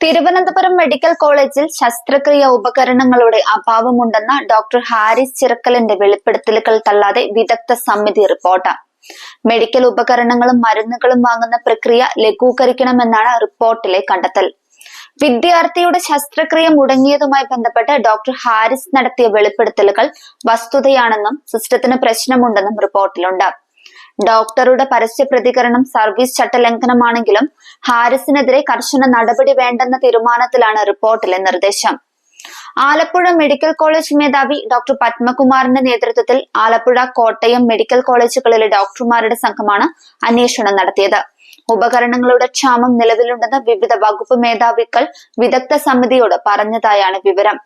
Thiruvananthapuram medical കോളേജിൽ ശസ്ത്രക്രിയ ഉപകരണങ്ങളുടെ അഭാവമുണ്ടെന്ന ഡോക്ടർ ഹാരിസ് ചിറക്കലിന്റെ വെളിപ്പെടുത്തലുകൾ തള്ളാതെ വിദഗ്ധ സമിതി റിപ്പോർട്ട്. മെഡിക്കൽ ഉപകരണങ്ങളും മരുന്നുകളും വാങ്ങുന്ന പ്രക്രിയ ലഘൂകരിക്കണമെന്നാണ് റിപ്പോർട്ടിലെ കണ്ടെത്തൽ. വിദ്യാർത്ഥിയുടെ ശസ്ത്രക്രിയ മുടങ്ങിയതുമായി ബന്ധപ്പെട്ട് ഡോക്ടർ ഹാരിസ് നടത്തിയ വെളിപ്പെടുത്തലുകൾ വസ്തുതയാണെന്നും സിസ്റ്റത്തിന് പ്രശ്നമുണ്ടെന്നും റിപ്പോർട്ടിലുണ്ട്. ഡോക്ടറുടെ പരസ്യ പ്രതികരണം സർവീസ് ചട്ടലംഘനമാണെങ്കിലും ഹാരിസിനെതിരെ കർശന നടപടി വേണ്ടെന്ന തീരുമാനത്തിലാണ് റിപ്പോർട്ടിലെ നിർദ്ദേശം. ആലപ്പുഴ മെഡിക്കൽ കോളേജ് മേധാവി ഡോക്ടർ പത്മകുമാറിന്റെ നേതൃത്വത്തിൽ ആലപ്പുഴ കോട്ടയം മെഡിക്കൽ കോളേജുകളിലെ ഡോക്ടർമാരുടെ സംഘമാണ് അന്വേഷണം നടത്തിയത്. ഉപകരണങ്ങളുടെ ക്ഷാമം നിലവിലുണ്ടെന്ന് വിവിധ വകുപ്പ് മേധാവികൾ വിദഗ്ധ സമിതിയോട് പറഞ്ഞതായാണ് വിവരം.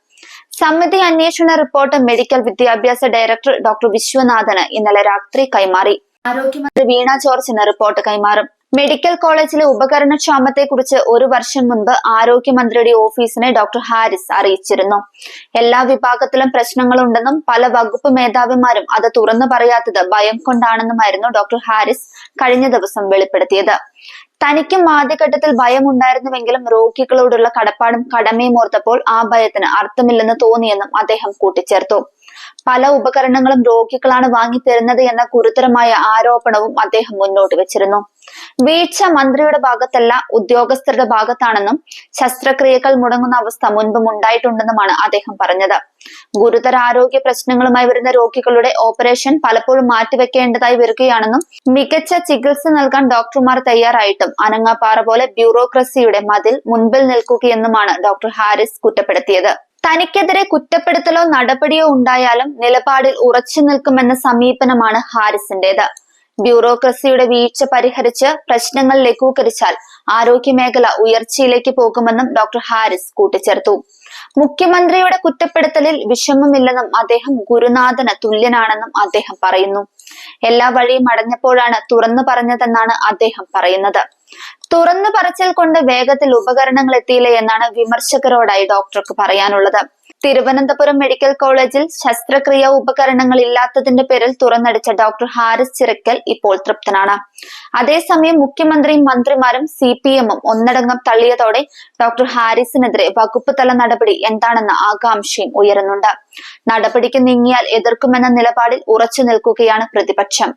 സമിതി അന്വേഷണ റിപ്പോർട്ട് മെഡിക്കൽ വിദ്യാഭ്യാസ ഡയറക്ടർ ഡോക്ടർ വിശ്വനാഥന് ഇന്നലെ രാത്രി കൈമാറി. ആരോഗ്യമന്ത്രി വീണ ജോർജിന് റിപ്പോർട്ട് കൈമാറും. മെഡിക്കൽ കോളേജിലെ ഉപകരണക്ഷാമത്തെക്കുറിച്ച് ഒരു വർഷം മുൻപ് ആരോഗ്യമന്ത്രിയുടെ ഓഫീസിനെ ഡോക്ടർ ഹാരിസ് അറിയിച്ചിരുന്നു. എല്ലാ വിഭാഗത്തിലും പ്രശ്നങ്ങളുണ്ടെന്നും പല വകുപ്പ് മേധാവിമാരും അത് തുറന്നു പറയാത്തത് ഭയം കൊണ്ടാണെന്നുമായിരുന്നു ഡോക്ടർ ഹാരിസ് കഴിഞ്ഞ ദിവസം വെളിപ്പെടുത്തിയത്. തനിക്കും ആദ്യഘട്ടത്തിൽ ഭയമുണ്ടായിരുന്നുവെങ്കിലും രോഗികളോടുള്ള കടപ്പാടും കടമയും ഓർത്തപ്പോൾ ആ ഭയത്തിന് അർത്ഥമില്ലെന്ന് തോന്നിയെന്നും അദ്ദേഹം കൂട്ടിച്ചേർത്തു. പല ഉപകരണങ്ങളും രോഗികളാണ് വാങ്ങി തരുന്നത് എന്ന ഗുരുതരമായ ആരോപണവും അദ്ദേഹം മുന്നോട്ട് വെച്ചിരുന്നു. വീഴ്ച മന്ത്രിയുടെ ഭാഗത്തല്ല ഉദ്യോഗസ്ഥരുടെ ഭാഗത്താണെന്നും ശസ്ത്രക്രിയകൾ മുടങ്ങുന്ന അവസ്ഥ മുൻപും ഉണ്ടായിട്ടുണ്ടെന്നുമാണ് അദ്ദേഹം പറഞ്ഞത്. ഗുരുതര ആരോഗ്യ പ്രശ്നങ്ങളുമായി വരുന്ന രോഗികളുടെ ഓപ്പറേഷൻ പലപ്പോഴും മാറ്റിവെക്കേണ്ടതായി വരികയാണെന്നും മികച്ച ചികിത്സ നൽകാൻ ഡോക്ടർമാർ തയ്യാറായിട്ടും അനങ്ങാപ്പാറ പോലെ ബ്യൂറോക്രസിയുടെ മതിൽ മുൻപിൽ നിൽക്കുകയെന്നുമാണ് ഡോക്ടർ ഹാരിസ് കുറ്റപ്പെടുത്തിയത്. തനിക്കെതിരെ കുറ്റപ്പെടുത്തലോ നടപടിയോ ഉണ്ടായാലും നിലപാടിൽ ഉറച്ചു നിൽക്കുമെന്ന സമീപനമാണ് ഹാരിസിന്റേത്. ബ്യൂറോക്രസിയുടെ വീഴ്ച പരിഹരിച്ച് പ്രശ്നങ്ങൾ ലഘൂകരിച്ചാൽ ആരോഗ്യമേഖല ഉയർച്ചയിലേക്ക് പോകുമെന്നും ഡോക്ടർ ഹാരിസ് കൂട്ടിച്ചേർത്തു. മുഖ്യമന്ത്രിയുടെ കുറ്റപ്പെടുത്തലിൽ വിഷമമില്ലെന്നും അദ്ദേഹം ഗുരുനാഥന് തുല്യനാണെന്നും അദ്ദേഹം പറയുന്നു. എല്ലാ വഴിയും അടഞ്ഞപ്പോഴാണ് തുറന്നു പറഞ്ഞതെന്നാണ് അദ്ദേഹം പറയുന്നത്. തുറന്നു പറച്ചൽ കൊണ്ട് വേഗത്തിൽ ഉപകരണങ്ങൾ എത്തിയില്ല എന്നാണ് വിമർശകരോടായി ഡോക്ടർക്ക് പറയാനുള്ളത്. തിരുവനന്തപുരം മെഡിക്കൽ കോളേജിൽ ശസ്ത്രക്രിയാ ഉപകരണങ്ങൾ ഇല്ലാത്തതിന്റെ പേരിൽ തുറന്നടിച്ച ഡോക്ടർ ഹാരിസ് ചിറക്കൽ ഇപ്പോൾ തൃപ്തനാണ്. അതേസമയം മുഖ്യമന്ത്രിയും മന്ത്രിമാരും സി പി എമ്മും ഒന്നടങ്കം തള്ളിയതോടെ ഡോക്ടർ ഹാരിസിനെതിരെ വകുപ്പ് തല നടപടി എന്താണെന്ന ആകാംക്ഷയും ഉയരുന്നുണ്ട്. നടപടിക്ക് നീങ്ങിയാൽ എതിർക്കുമെന്ന നിലപാടിൽ ഉറച്ചു നിൽക്കുകയാണ് പ്രതിപക്ഷം.